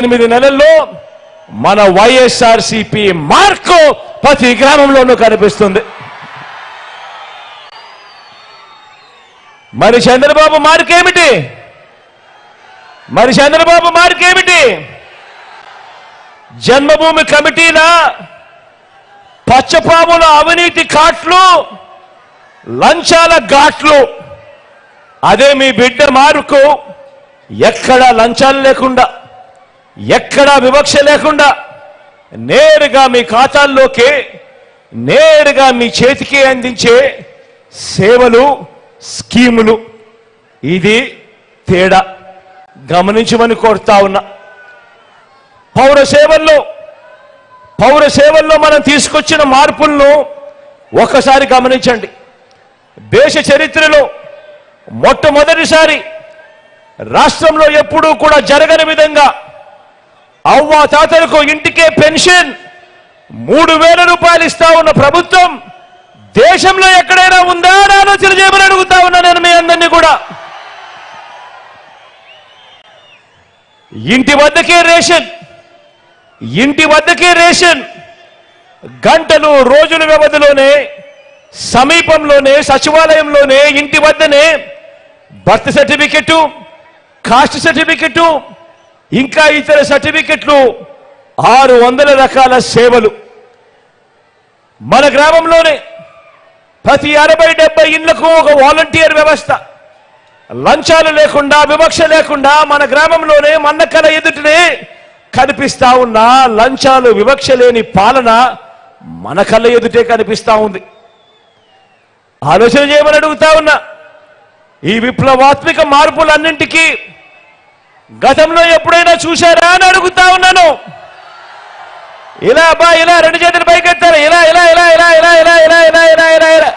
ఎనిమిది నెలల్లో మన వైఎస్ఆర్సిపి మార్కు ప్రతి గ్రామంలోనూ కనిపిస్తుంది. మరి చంద్రబాబు మార్కేమిటి? మరి చంద్రబాబు మార్కేమిటి? జన్మభూమి కమిటీల పచ్చపాముల అవినీతి కాట్లు లంచాల ఘాట్లు. అదే మీ బిడ్డ మార్కు. ఎక్కడా లంచాలు లేకుండా ఎక్కడా వివక్ష లేకుండా నేరుగా మీ ఖాతాల్లోకి నేరుగా మీ చేతికి అందించే సేవలు స్కీములు. ఇది తేడా. గమనించమని కోరుతా ఉన్నా. పౌర సేవల్లో పౌర సేవల్లో మనం తీసుకొచ్చిన మార్పులను ఒక్కసారి గమనించండి. దేశ చరిత్రలో మొట్టమొదటిసారి రాష్ట్రంలో ఎప్పుడూ కూడా జరగని విధంగా అవ్వ తాతలకు ఇంటికే పెన్షన్. మూడు వేల రూపాయలు ఇస్తా ఉన్న ప్రభుత్వం దేశంలో ఎక్కడైనా ఉందా అని ఆలోచన చేయమని అడుగుతా ఉన్నా నేను మీ అందరినీ కూడా. ఇంటి వద్దకే రేషన్ ఇంటి వద్దకే రేషన్. గంటలు రోజుల వ్యవధిలోనే సమీపంలోనే సచివాలయంలోనే ఇంటి వద్దనే బర్త్ సర్టిఫికెట్ కాస్ట్ సర్టిఫికెట్ ఇంకా ఇతర సర్టిఫికెట్లు ఆరు వందల రకాల సేవలు. మన గ్రామంలోనే ప్రతి అరవై డెబ్బై ఇళ్ళకు ఒక వాలంటీర్ వ్యవస్థ. లంచాలు లేకుండా వివక్ష లేకుండా మన గ్రామంలోనే మన కళ ఎదుటనే కనిపిస్తా ఉన్న లంచాలు వివక్ష లేని పాలన మన కళ్ళ ఎదుటే కనిపిస్తా ఉంది. ఆలోచన చేయమని అడుగుతా ఉన్నా ఈ విప్లవాత్మిక మార్పులన్నింటికీ గతంలో ఎప్పుడైనా చూశారా అని అడుగుతా ఉన్నాను ఇలా అబ్బా ఇలా రెండు చేతులు పైకెత్తారు ఇలా ఇలా ఇలా ఇలా ఇలా ఇలా ఇలా ఇలా ఇలా ఇలా ఇలా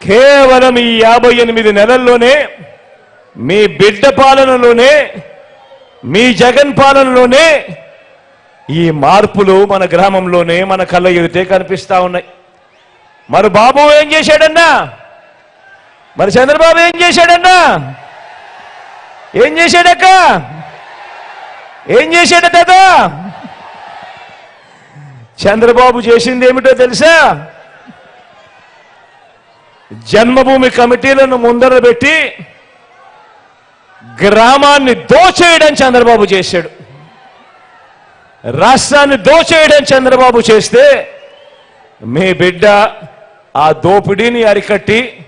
కేవలం ఈ యాభై ఎనిమిది నెలల్లోనే మీ బిడ్డ పాలనలోనే మీ జగన్ పాలనలోనే ఈ మార్పులు మన గ్రామంలోనే మన కళ్ళ ఎదుటే కనిపిస్తా ఉన్నాయి మరి బాబు ఏం చేశాడన్నా మరి చంద్రబాబు ఏం చేశాడన్నా? ఏం చేశాడక్క? ఏం చేశాడు తాత? చంద్రబాబు చేసింది ఏమిటో తెలుసా? జన్మభూమి కమిటీలను ముందర పెట్టి గ్రామాన్ని దోచేయడం చంద్రబాబు చేశాడు. రాష్ట్రాన్ని దోచేయడం చంద్రబాబు చేస్తే మీ బిడ్డ ఆ దోపిడీని అరికట్టి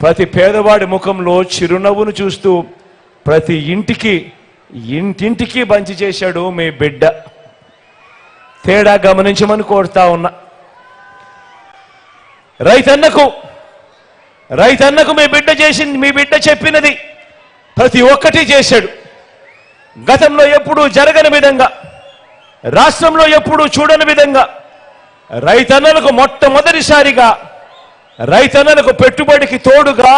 ప్రతి పేదవాడి ముఖంలో చిరునవ్వును చూస్తూ ప్రతి ఇంటికి ఇంటింటికి బంచి చేశాడు మీ బిడ్డ. తేడా గమనించమని కోరుతా ఉన్నా. రైతన్నకు రైతన్నకు మీ బిడ్డ చేసింది మీ బిడ్డ చెప్పినది ప్రతి ఒక్కటి చేశాడు. గతంలో ఎప్పుడూ జరగని విధంగా రాష్ట్రంలో ఎప్పుడూ చూడని విధంగా రైతన్నలకు మొట్టమొదటిసారిగా రైతన్నలకు పెట్టుబడికి తోడుగా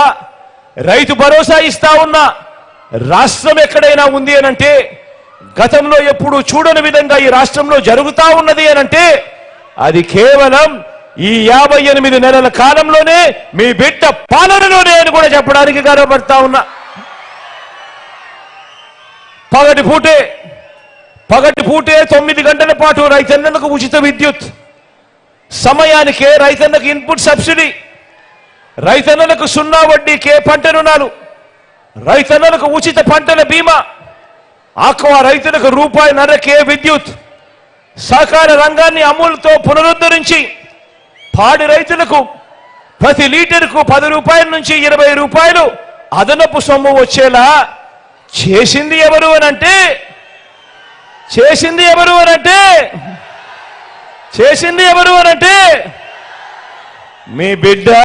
రైతు భరోసా ఇస్తా ఉన్న రాష్ట్రం ఎక్కడైనా ఉంది అనంటే గతంలో ఎప్పుడు చూడని విధంగా ఈ రాష్ట్రంలో జరుగుతా ఉన్నది అనంటే అది కేవలం ఈ యాభై ఎనిమిది నెలల కాలంలోనే మీ బిడ్డ పాలనలోనే అని కూడా చెప్పడానికి గర్వపడతా ఉన్నా. పగటి పూటే పగటి పూటే తొమ్మిది గంటల పాటు రైతన్నలకు ఉచిత విద్యుత్. సమయానికే రైతన్నకు ఇన్పుట్ సబ్సిడీ. రైతన్నలకు సున్నా వడ్డీకే పంట రుణాలు. రైతన్నలకు ఉచిత పంటల బీమా. ఆక్వా రైతులకు రూపాయి నరకే విద్యుత్. సహకార రంగాన్ని అమూల్తో పునరుద్ధరించి పాడి రైతులకు ప్రతి లీటర్కు పది రూపాయల నుంచి ఇరవై రూపాయలు అదనపు సొమ్ము వచ్చేలా చేసింది ఎవరు అనంటే చేసింది ఎవరు అనంటే చేసింది ఎవరు అనంటే మీ బిడ్డ